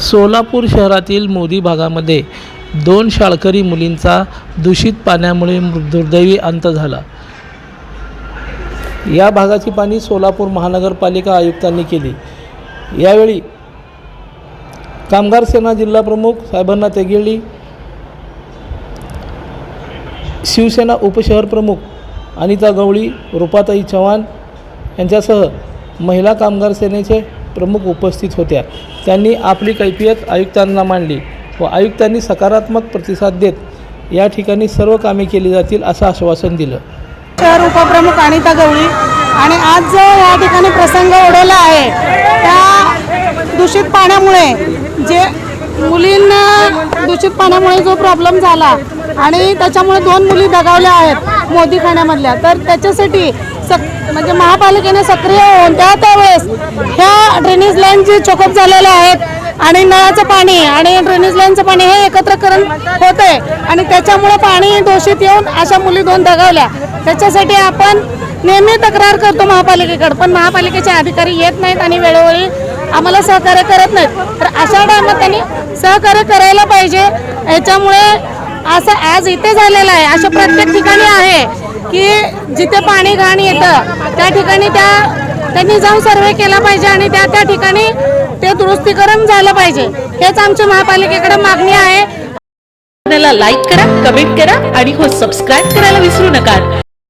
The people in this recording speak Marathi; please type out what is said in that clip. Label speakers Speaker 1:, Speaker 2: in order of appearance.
Speaker 1: सोलापूर शहरातील मोदी भागामध्ये दोन शाळकरी मुलींचा दूषित पाण्यामुळे मृ- दुर्दैवी अंत झाला. या भागाची पाणी सोलापूर महानगरपालिका आयुक्तांनी केली. यावेळी कामगार सेना जिल्हाप्रमुख साहेबांना तेगेळी शिवसेना उपशहर प्रमुख अनिता गवळी रुपाताई चव्हाण यांच्यासह महिला कामगार सेनेचे प्रमुख उपस्थित होत्या. त्यांनी आपली कैफियत आयुक्तांना मांडली व आयुक्तांनी सकारात्मक प्रतिसाद देत या ठिकाणी सर्व कामे केली जातील असं आश्वासन दिलं.
Speaker 2: शहर उपप्रमुख अनिता गवळी आणि आज जो या ठिकाणी प्रसंग ओढवला आहे त्या दूषित पाण्यामुळे जे मुलींना दूषित पाण्यामुळे जो प्रॉब्लेम झाला आणि त्याच्यामुळे दोन मुली दगावल्या आहेत मोदी खाण्यामधल्या तर त्याच्यासाठी सक म्हणजे महापालिकेने सक्रिय होऊन त्या त्यावेळेस ह्या ड्रेनेज लाईन जे चोकअप झालेल्या आहेत आणि नळाचं पाणी आणि ड्रेनेज लाईनचं पाणी हे एकत्रकरण होत आहे आणि त्याच्यामुळे पाणी दूषित येऊन अशा मुली दोन दगावल्या. त्याच्यासाठी आपण नेहमी तक्रार करतो महापालिकेकडे पण महापालिकेचे अधिकारी येत नाहीत आणि वेळोवेळी आम्हाला सहकार्य करत नाहीत. तर अशा टायमात त्यांनी सहकार्य करायला पाहिजे. याच्यामुळे असं आज इथे झालेलं आहे. अशा प्रत्येक ठिकाणी आहे की जिथे पाणी घाण येतं त्या ठिकाणी त्या त्यांनी जाऊन सर्वे केला पाहिजे आणि त्या त्या ठिकाणी ते दुरुस्तीकरण झालं पाहिजे. हेच आमच्या महापालिकेकडे मागणी आहे.
Speaker 3: लाईक करा कमेंट करा आणि हो सबस्क्राईब करायला विसरू नका.